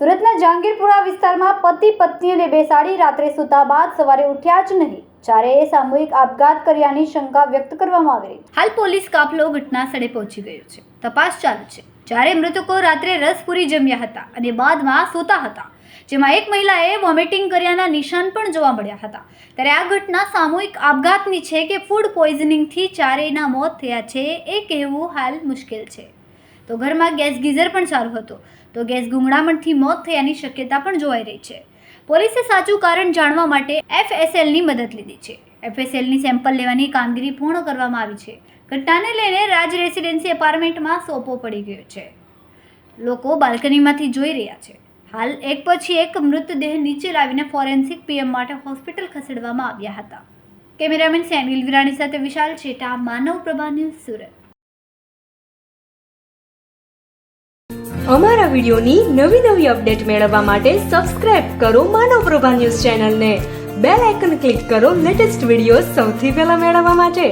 સુરતના જહાંગીરપુરા વિસ્તારમાં પતિ, પત્નીને બેસાડી રાત્રે સૂતા બાદ સવારે ઉઠ્યા જ નહીં. ચારેય સામૂહિક આપઘાત કર્યાની શંકા વ્યક્ત કરવામાં આવી રહી. હાલ પોલીસ કાફલો ઘટના સ્થળે પહોંચી ગયો છે. તપાસ ચાલુ છે. જ્યારે મૃતકો રાત્રે રસપુરી જમ્યા હતા અને બાદમાં સૂતા હતા. જેમાં એક મહિલાએ વોમિટિંગ કર્યાના નિશાન પણ જોવા મળ્યા હતા. ત્યારે આ ઘટના સામૂહિક આપઘાતની છે કે ફૂડ પોઈઝનિંગથી ચારેયના મોત થયા છે એ કહેવું હાલ મુશ્કેલ છે. તો ઘરમાં ગેસ ગીઝર પણ ચાલુ હતો. તો ગેસ ગુંગળામણથી મોત થયાની શક્યતા પણ જોવાઈ રહી છે. પોલીસે સાચું કારણ જાણવા માટે એફએસએલની મદદ લીધી છે. એફએસએલની સેમ્પલ લેવાની કામગીરી પૂર્ણ કરવામાં આવી છે. ઘટનાને લઈને રાજ રેસિડેન્સી એપાર્ટમેન્ટમાં સોપો પડી ગયો છે. લોકો બાલ્કનીમાંથી જોઈ રહ્યા છે. હાલ એક પછી એક મૃતદેહ નીચે લાવીને ફોરેન્સિક પીએમ માટે હોસ્પિટલ ખસેડવામાં આવ્યા હતા. કેમેરામેન સેનિલ વિરાણી સાથે વિશાલ છેટા માનવ પ્રભા ન્યૂઝ સુરત. અમારા વિડીયોની નવી નવી અપડેટ મેળવવા માટે સબસ્ક્રાઇબ કરો માનવ પ્રભા ન્યૂઝ ચેનલને. બેલ આઇકન ક્લિક કરો લેટેસ્ટ વીડિયો સૌથી પહેલા મેળવવા માટે.